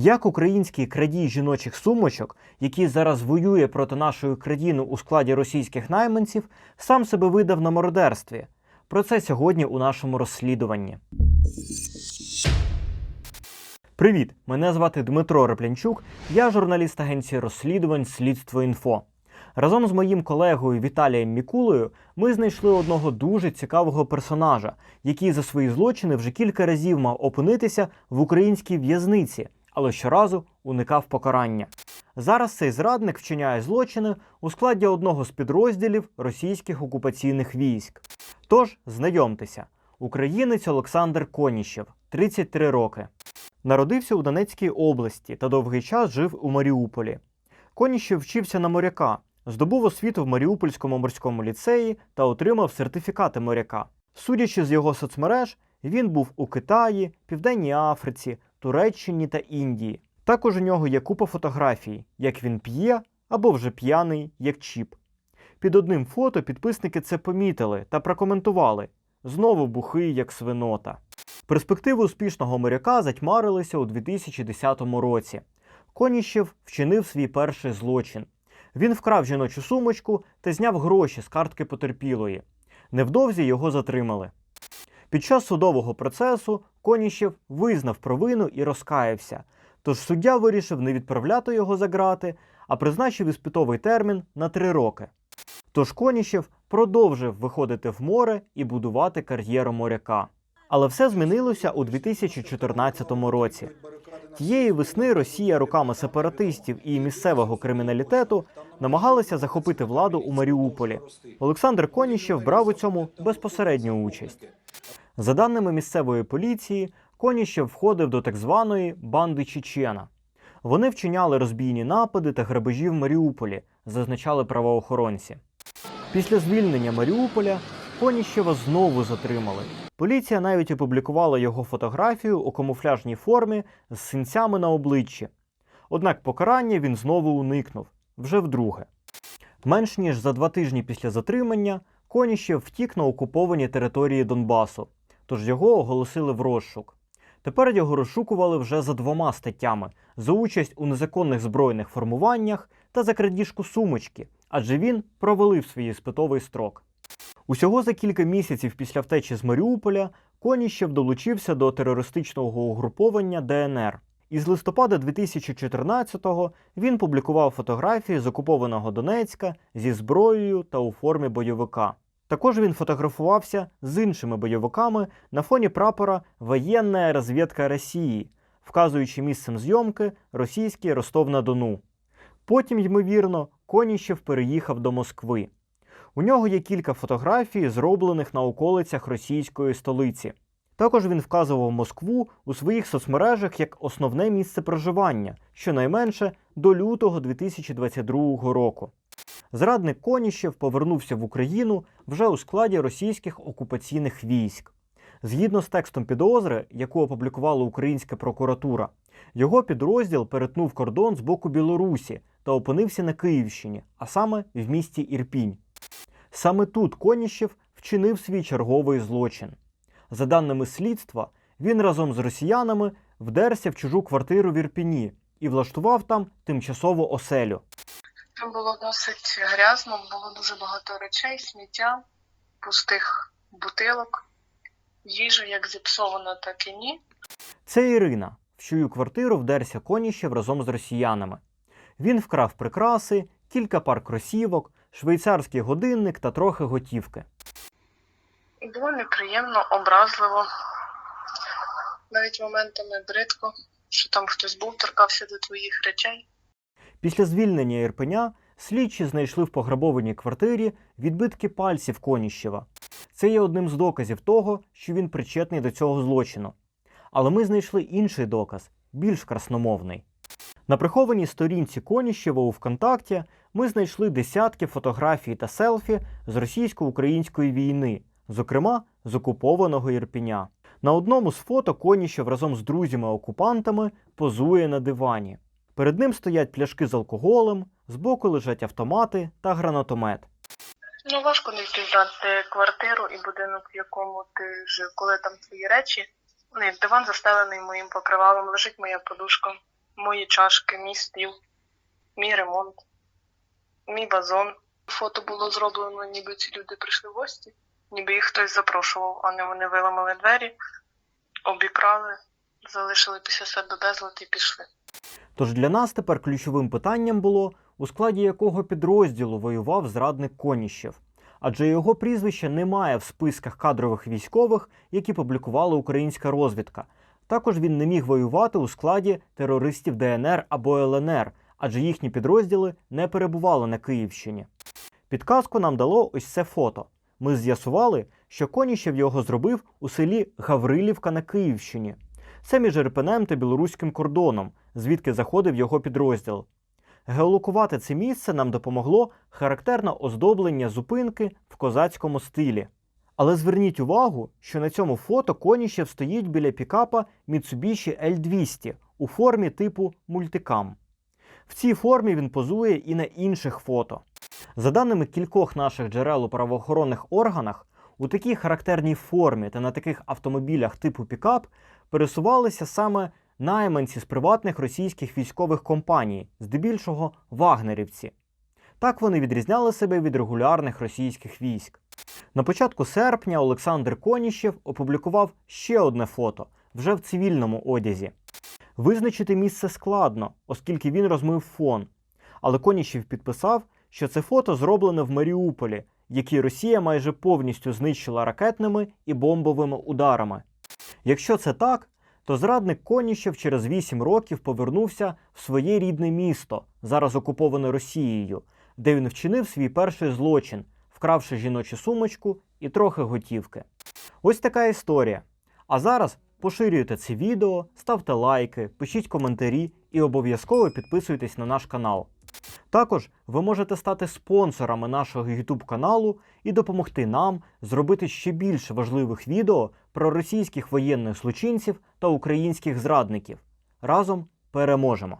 Як український крадій жіночих сумочок, який зараз воює проти нашої країни у складі російських найманців, сам себе видав на мародерстві? Про це сьогодні у нашому розслідуванні. Привіт! Мене звати Дмитро Реплянчук, я журналіст агенції розслідувань Слідство інфо. Разом з моїм колегою Віталієм Мікулою ми знайшли одного дуже цікавого персонажа, який за свої злочини вже кілька разів мав опинитися в українській в'язниці, але щоразу уникав покарання. Зараз цей зрадник вчиняє злочини у складі одного з підрозділів російських окупаційних військ. Тож знайомтеся, українець Олександр Коніщев, 33 роки. Народився у Донецькій області та довгий час жив у Маріуполі. Коніщев вчився на моряка, здобув освіту в Маріупольському морському ліцеї та отримав сертифікати моряка. Судячи з його соцмереж, він був у Китаї, Південній Африці, Туреччині та Індії. Також у нього є купа фотографій, як він п'є або вже п'яний, як чіп. Під одним фото підписники це помітили та прокоментували знову бухий, як свинота. Перспективи успішного моряка затьмарилися у 2010 році. Коніщев вчинив свій перший злочин. Він вкрав жіночу сумочку та зняв гроші з картки потерпілої. Невдовзі його затримали. Під час судового процесу Коніщев визнав провину і розкаявся. Тож суддя вирішив не відправляти його за ґрати, а призначив іспитовий термін на три роки. Тож Коніщев продовжив виходити в море і будувати кар'єру моряка. Але все змінилося у 2014 році. Тієї весни Росія руками сепаратистів і місцевого криміналітету намагалася захопити владу у Маріуполі. Олександр Коніщев брав у цьому безпосередню участь. За даними місцевої поліції, Коніщев входив до так званої банди Чечена. Вони вчиняли розбійні напади та грабежі в Маріуполі, зазначали правоохоронці. Після звільнення Маріуполя Коніщева знову затримали. Поліція навіть опублікувала його фотографію у камуфляжній формі з синцями на обличчі. Однак покарання він знову уникнув вже вдруге. Менш ніж за два тижні після затримання Коніщев втік на окуповані території Донбасу, тож його оголосили в розшук. Тепер його розшукували вже за двома статтями: за участь у незаконних збройних формуваннях та за крадіжку сумочки, адже він провалив свій іспитовий строк. Усього за кілька місяців після втечі з Маріуполя Коніщев долучився до терористичного угруповання ДНР. Із листопада 2014-го він публікував фотографії з окупованого Донецька зі зброєю та у формі бойовика. Також він фотографувався з іншими бойовиками на фоні прапора Воєнна розвідка Росії, вказуючи місцем зйомки російський Ростов-на-Дону. Потім, ймовірно, Коніщев переїхав до Москви. У нього є кілька фотографій, зроблених на околицях російської столиці. Також він вказував Москву у своїх соцмережах як основне місце проживання, щонайменше до лютого 2022 року. Зрадник Коніщев повернувся в Україну вже у складі російських окупаційних військ. Згідно з текстом підозри, яку опублікувала українська прокуратура, його підрозділ перетнув кордон з боку Білорусі та опинився на Київщині, а саме в місті Ірпінь. Саме тут Коніщев вчинив свій черговий злочин. За даними слідства, він разом з росіянами вдерся в чужу квартиру в Ірпіні і влаштував там тимчасову оселю. Там було досить грязно, було дуже багато речей, сміття, пустих бутилок, їжа як зіпсована, так і ні. Це Ірина, в чию квартиру вдерся Коніщев разом з росіянами. Він вкрав прикраси, кілька пар кросівок, швейцарський годинник та трохи готівки. І було неприємно, образливо, навіть моментами бридко, що там хтось був, торкався до твоїх речей. Після звільнення Ірпеня слідчі знайшли в пограбованій квартирі відбитки пальців Коніщева. Це є одним з доказів того, що він причетний до цього злочину. Але ми знайшли інший доказ, більш красномовний. На прихованій сторінці Коніщева у ВКонтакті ми знайшли десятки фотографій та селфі з російсько-української війни, зокрема з окупованого Ірпеня. На одному з фото Коніщев разом з друзями-окупантами позує на дивані. Перед ним стоять пляшки з алкоголем, збоку лежать автомати та гранатомет. Ну, важко не впізнати квартиру і будинок, в якому ти жив, коли там твої речі. Ну, диван застелений моїм покривалом, лежить моя подушка, мої чашки, мій стіл, мій ремонт, мій вазон. Фото було зроблено, ніби ці люди прийшли в гості, ніби їх хтось запрошував, а не вони виламали двері, обікрали, залишили після себе безлад і пішли. Тож для нас тепер ключовим питанням було, у складі якого підрозділу воював зрадник Коніщев. Адже його прізвище немає в списках кадрових військових, які публікувала українська розвідка. Також він не міг воювати у складі терористів ДНР або ЛНР, адже їхні підрозділи не перебували на Київщині. Підказку нам дало ось це фото. Ми з'ясували, що Коніщев його зробив у селі Гаврилівка на Київщині. Це між Ірпенем та білоруським кордоном, звідки заходив його підрозділ. Геолокувати це місце нам допомогло характерне оздоблення зупинки в козацькому стилі. Але зверніть увагу, що на цьому фото Коніщев стоїть біля пікапа Mitsubishi L200 у формі типу мультикам. В цій формі він позує і на інших фото. За даними кількох наших джерел у правоохоронних органах, у такій характерній формі та на таких автомобілях типу пікап пересувалися саме найманці з приватних російських військових компаній, здебільшого вагнерівці. Так вони відрізняли себе від регулярних російських військ. На початку серпня Олександр Коніщев опублікував ще одне фото вже в цивільному одязі. Визначити місце складно, оскільки він розмив фон. Але Коніщев підписав, що це фото зроблене в Маріуполі, який Росія майже повністю знищила ракетними і бомбовими ударами. Якщо це так, то зрадник Коніщев через 8 років повернувся в своє рідне місто, зараз окуповане Росією, де він вчинив свій перший злочин, вкравши жіночу сумочку і трохи готівки. Ось така історія. А зараз поширюйте це відео, ставте лайки, пишіть коментарі і обов'язково підписуйтесь на наш канал. Також ви можете стати спонсорами нашого YouTube каналу і допомогти нам зробити ще більше важливих відео про російських воєнних злочинців та українських зрадників. Разом переможемо!